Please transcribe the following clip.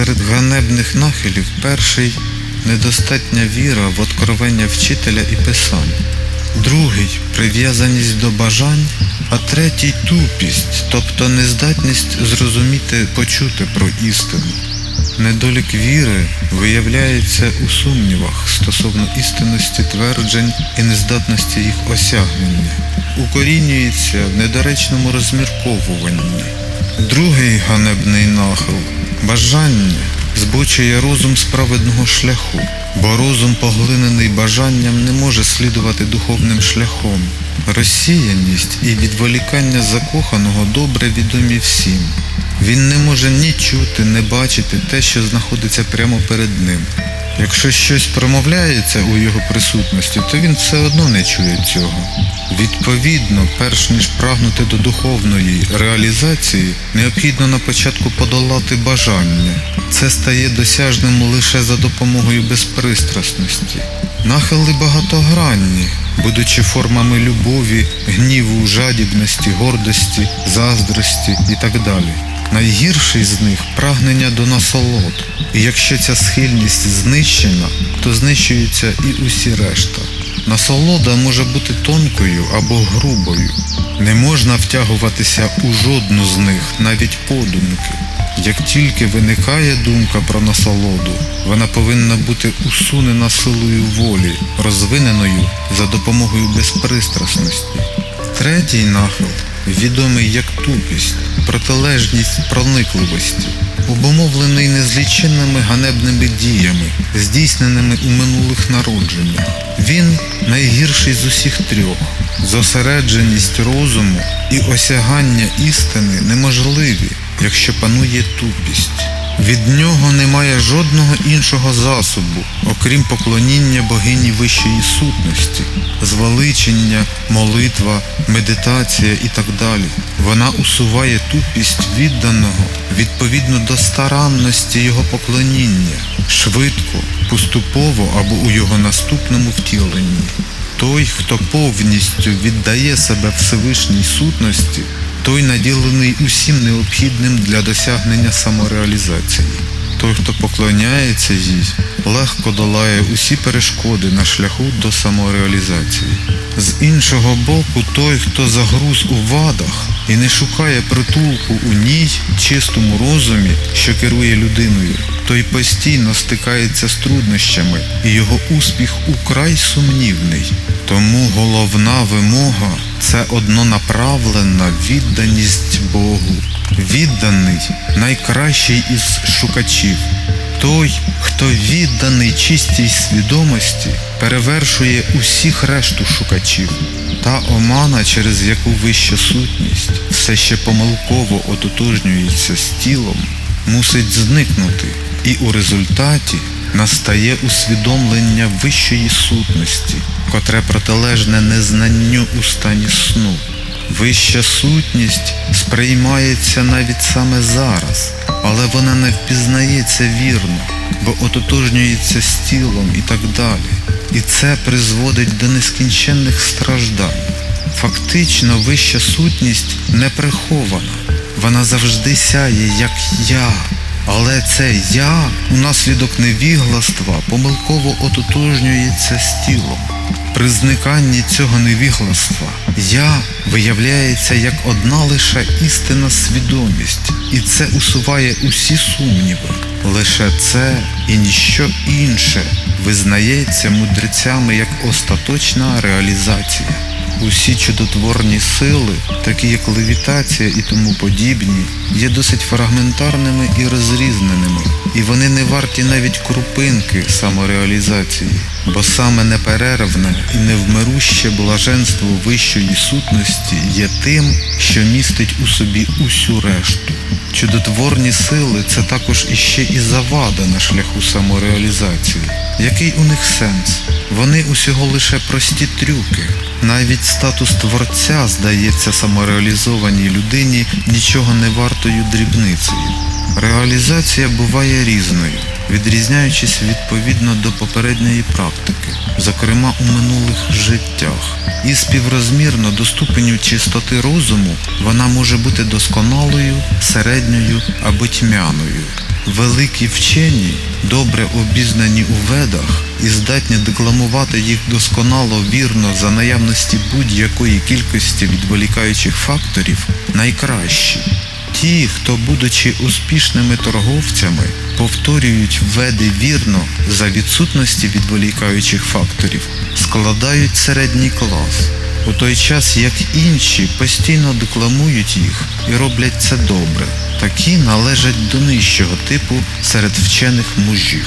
Серед ганебних нахилів перший недостатня віра в откровення вчителя і писань, другий прив'язаність до бажань, а третій тупість, тобто нездатність зрозуміти, почути про істину. Недолік віри виявляється у сумнівах стосовно істинності тверджень і нездатності їх осягнення, укорінюється в недоречному розмірковуванні. Другий ганебний нахил бажання збочує розум з праведного шляху, бо розум, поглинений бажанням, не може слідувати духовним шляхом. Розсіяність і відволікання закоханого добре відомі всім. Він не може ні чути, не бачити те, що знаходиться прямо перед ним. Якщо щось промовляється у його присутності, то він все одно не чує цього. Відповідно, перш ніж прагнути до духовної реалізації, необхідно на початку подолати бажання. Це стає досяжним лише за допомогою безпристрасності. Нахили багатогранні, будучи формами любові, гніву, жадібності, гордості, заздрості і так далі. Найгірший з них прагнення до насолод. І якщо ця схильність знищена, то знищуються і усі решта. Насолода може бути тонкою або грубою. Не можна втягуватися у жодну з них, навіть подумки. Як тільки виникає думка про насолоду, вона повинна бути усунена силою волі, розвиненою за допомогою безпристрасності. Третій нахил відомий як тупість, протилежність проникливості, обумовлений незліченними ганебними діями, здійсненими у минулих народженнях. Він найгірший з усіх трьох. Зосередженість розуму і осягання істини неможливі, якщо панує тупість. Від нього немає жодного іншого засобу, окрім поклоніння богині вищої сутності, звеличення, молитва, медитація і так далі. Вона усуває тупість відданого відповідно до старанності його поклоніння, швидко, поступово або у його наступному втіленні. Той, хто повністю віддає себе Всевишній сутності, той наділений усім необхідним для досягнення самореалізації. Той, хто поклоняється їй, легко долає усі перешкоди на шляху до самореалізації. З іншого боку, той, хто загруз у вадах і не шукає притулку у ній, чистому розумі, що керує людиною, той постійно стикається з труднощами, і його успіх украй сумнівний. Тому головна вимога це однонаправлена відданість Богу. Відданий найкращий із шукачів. Той, хто відданий чистій свідомості, перевершує усіх решту шукачів. Та омана, через яку вища сутність все ще помилково ототожнюється з тілом, мусить зникнути, і у результаті настає усвідомлення вищої сутності, котре протилежне незнанню у стані сну. Вища сутність сприймається навіть саме зараз, але вона не впізнається вірно, бо ототожнюється з тілом і так далі. І це призводить до нескінченних страждань. Фактично, вища сутність не прихована, вона завжди сяє, як я. Але це я унаслідок невігластва помилково ототожнюється з тілом. При зниканні цього невігластва я виявляється як одна лише істинна свідомість, і це усуває усі сумніви. Лише це і ніщо інше визнається мудрецями як остаточна реалізація. Усі чудотворні сили, такі як левітація і тому подібні, є досить фрагментарними і розрізненими, і вони не варті навіть крупинки самореалізації, бо саме неперервне і невмируще блаженство вищої сутності є тим, що містить у собі усю решту. Чудотворні сили це також іще і завада на шляху самореалізації. Який у них сенс? Вони усього лише прості трюки. Навіть статус творця здається самореалізованій людині нічого не вартою дрібницею. Реалізація буває різною. відрізняючись відповідно до попередньої практики, зокрема у минулих життях. І співрозмірно до ступеню чистоти розуму вона може бути досконалою, середньою або тьмяною. Великі вчені, добре обізнані у ведах і здатні декламувати їх досконало вірно за наявності будь-якої кількості відволікаючих факторів, найкращі. Ті, хто, будучи успішними торговцями, повторюють веди вірно за відсутності відволікаючих факторів, складають середній клас, у той час як інші постійно декламують їх і роблять це добре. Такі належать до нижчого типу серед вчених мужів.